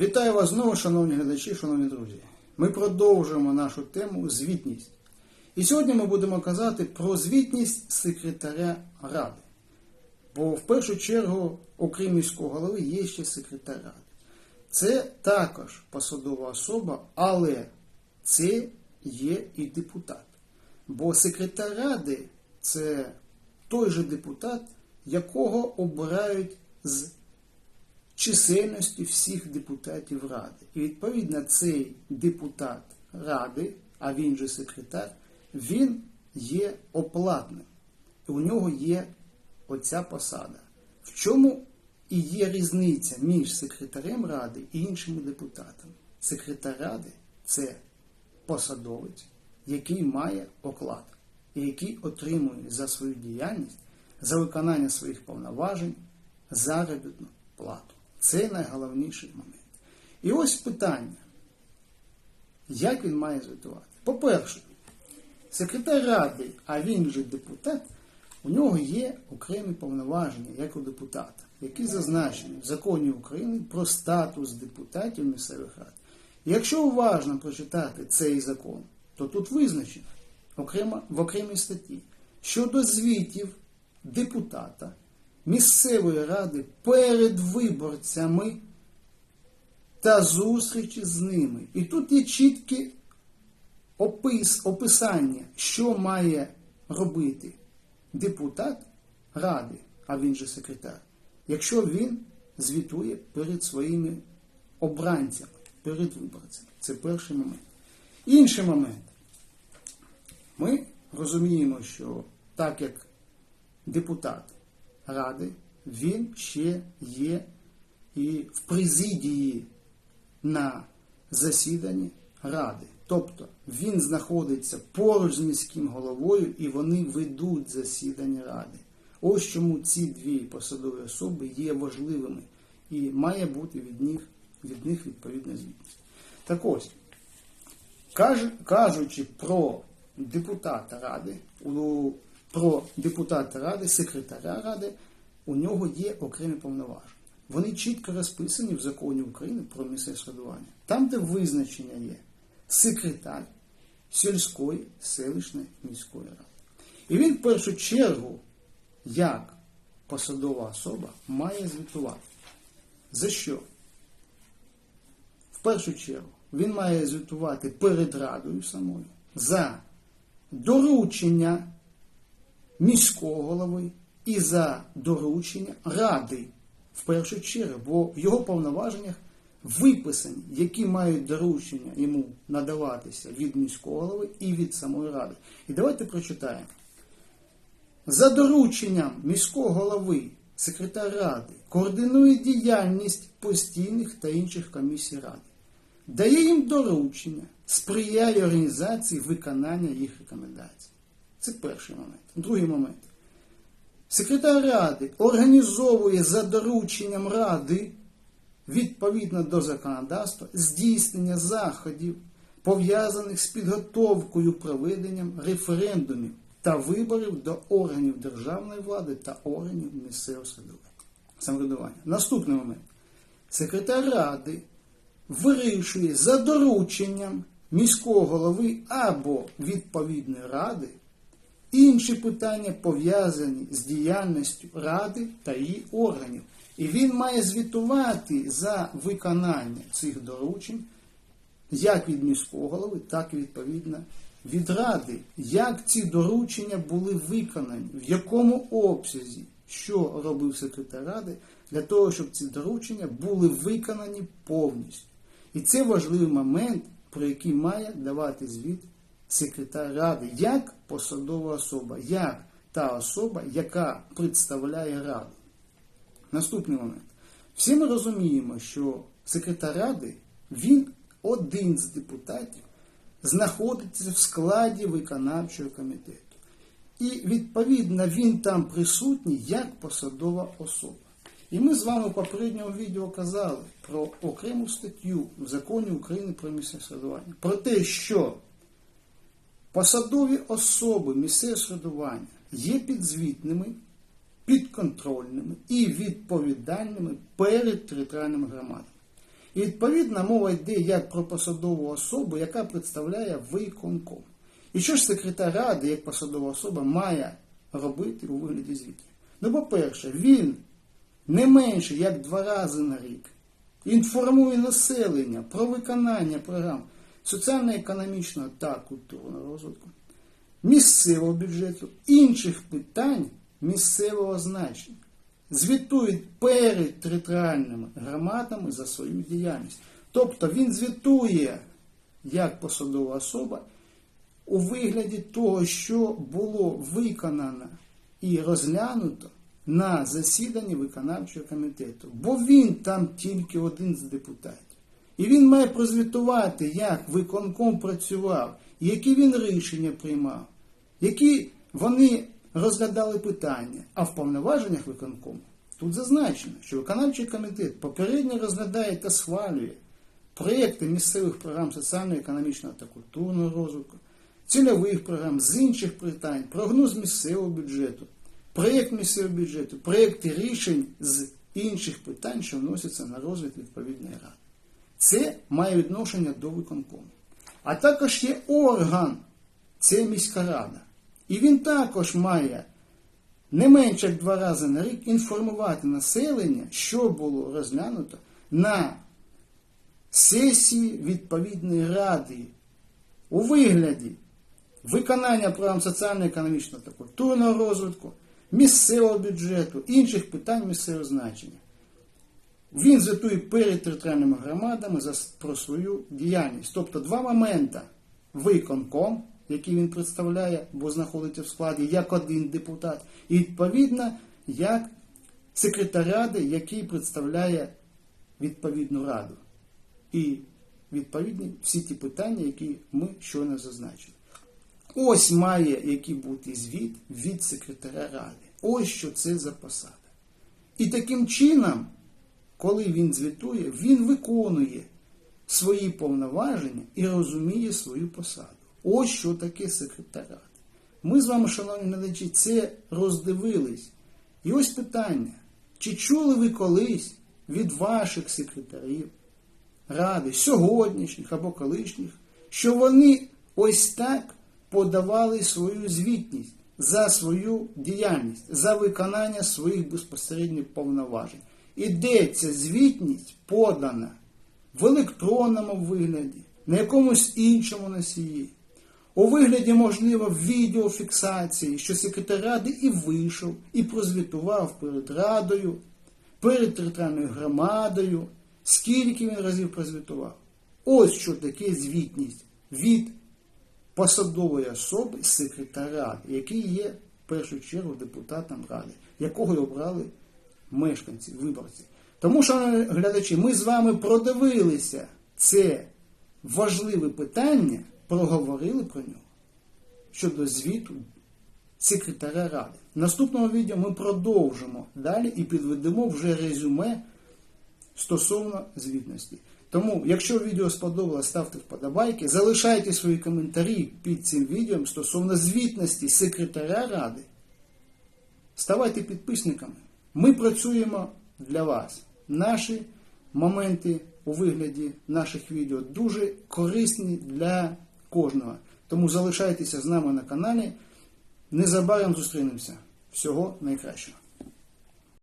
Вітаю вас знову, шановні глядачі, шановні друзі. Ми продовжуємо нашу тему звітність. І сьогодні ми будемо казати про звітність секретаря Ради. Бо в першу чергу, окрім міського голови, є ще секретар Ради. Це також посадова особа, але це є і депутат. Бо секретар Ради це той же депутат, якого обирають з чисельності всіх депутатів Ради. І відповідно цей депутат Ради, а він же секретар, він є оплатним. У нього є оця посада. В чому і є різниця між секретарем Ради і іншими депутатами? Секретар Ради це посадовець, який має оклад і який отримує за свою діяльність, за виконання своїх повноважень заробітну плату. Це найголовніший момент. І ось питання, як він має звітувати? По-перше, секретар Ради, а він же депутат, у нього є окремі повноваження, як у депутата, які зазначені в законі України про статус депутатів місцевих рад. Якщо уважно прочитати цей закон, то тут визначено окремо, в окремій статті щодо звітів депутата місцевої ради перед виборцями та зустрічі з ними. І тут є чіткі опис, описання, що має робити депутат ради, а він же секретар, якщо він звітує перед своїми обранцями, перед виборцями. Це перший момент. Інший момент. Ми розуміємо, що так як депутат ради, він ще є і в президії на засіданні ради. Тобто він знаходиться поруч з міським головою і вони ведуть засідання ради. Ось чому ці дві посадові особи є важливими і має бути від них, від них відповідна звітність. Так ось, каж- кажучи про депутата ради, у- про депутата ради, секретаря ради, у нього є окремі повноваження. Вони чітко розписані в законі України про місцеве самоврядування. Там, де визначення є секретар сільської селищної міської ради. І він в першу чергу, як посадова особа, має звітувати. За що? В першу чергу, він має звітувати перед радою самою за доручення міського голови і за доручення ради в першу чергу, бо в його повноваженнях виписані, які мають доручення йому надаватися від міського голови і від самої ради. І давайте прочитаємо. За дорученням міського голови секретар ради координує діяльність постійних та інших комісій ради, дає їм доручення, сприяє організації виконання їх рекомендацій. Це перший момент. Другий момент. Секретар Ради організовує за дорученням Ради відповідно до законодавства здійснення заходів, пов'язаних з підготовкою проведенням референдумів та виборів до органів державної влади та органів місцевого самоврядування. Наступний момент. Секретар Ради вирішує за дорученням міського голови або відповідної ради інші питання пов'язані з діяльністю ради та її органів. І він має звітувати за виконання цих доручень як від міського голови, так і відповідно від ради, як ці доручення були виконані, в якому обсязі, що робив секретар ради, для того, щоб ці доручення були виконані повністю. І це важливий момент, про який має давати звіт секретар ради, як посадова особа, як та особа, яка представляє раду. Наступний момент. Всі ми розуміємо, що секретар ради, він один з депутатів, знаходиться в складі виконавчого комітету. І відповідно він там присутній як посадова особа. І ми з вами в попередньому відео казали про окрему статтю в законі України про місцеве самоврядування. Про те, що посадові особи місцевого самоврядування є підзвітними, підконтрольними і відповідальними перед територіальними громадами. І відповідно мова йде як про посадову особу, яка представляє виконком. І що ж секретар ради, як посадова особа, має робити у вигляді звітів? Ну, по-перше, він не менше як два рази на рік інформує населення про виконання програм соціально-економічного та культурного розвитку, місцевого бюджету, інших питань місцевого значення. Звітує перед територіальними громадами за свою діяльність. Тобто він звітує як посадова особа у вигляді того, що було виконано і розглянуто на засіданні виконавчого комітету. Бо він там тільки один з депутатів. І він має прозвітувати, як виконком працював, які він рішення приймав, які вони розглядали питання. А в повноваженнях виконкому тут зазначено, що виконавчий комітет попередньо розглядає та схвалює проєкти місцевих програм соціально-економічного та культурного розвитку, цільових програм з інших питань, прогноз місцевого бюджету, проєкт місцевого бюджету, проєкти рішень з інших питань, що вносяться на розгляд відповідної ради. Це має відношення до виконкому. А також є орган, це міська рада. І він також має не менше як два рази на рік інформувати населення, що було розглянуто на сесії відповідної ради у вигляді виконання програм соціально-економічного та культурного розвитку, місцевого бюджету, інших питань місцевого значення. Він звітує перед територіальними громадами за, про свою діяльність. Тобто два моменти. Виконком, який він представляє, бо знаходиться в складі як один депутат, і відповідно як секретар ради, який представляє відповідну раду. І відповідні всі ті питання, які ми щойно зазначили. Ось має який бути звіт від секретаря ради. Ось що це за посада. І таким чином, коли він звітує, він виконує свої повноваження і розуміє свою посаду. Ось що таке секретар. Ми з вами, шановні глядачі, це роздивились. І ось питання: чи чули ви колись від ваших секретарів ради, сьогоднішніх або колишніх, що вони ось так подавали свою звітність за свою діяльність, за виконання своїх безпосередніх повноважень. І де ця звітність подана в електронному вигляді, на якомусь іншому носії, у вигляді, можливо, відеофіксації, що секретар ради і вийшов, і прозвітував перед радою, перед територіальною громадою, скільки він разів прозвітував. Ось що таке звітність від посадової особи секретаря який є в першу чергу депутатом ради, якого й обрали мешканці, виборці. Тому, шановні глядачі, ми з вами продивилися це важливе питання, проговорили про нього щодо звіту секретаря ради. В наступному відео ми продовжимо далі і підведемо вже резюме стосовно звітності. Тому, якщо відео сподобалось, ставте вподобайки, залишайте свої коментарі під цим відео стосовно звітності секретаря ради. Ставайте підписниками. Ми працюємо для вас. Наші моменти у вигляді наших відео дуже корисні для кожного. Тому залишайтеся з нами на каналі. Незабаром зустрінемося. Всього найкращого.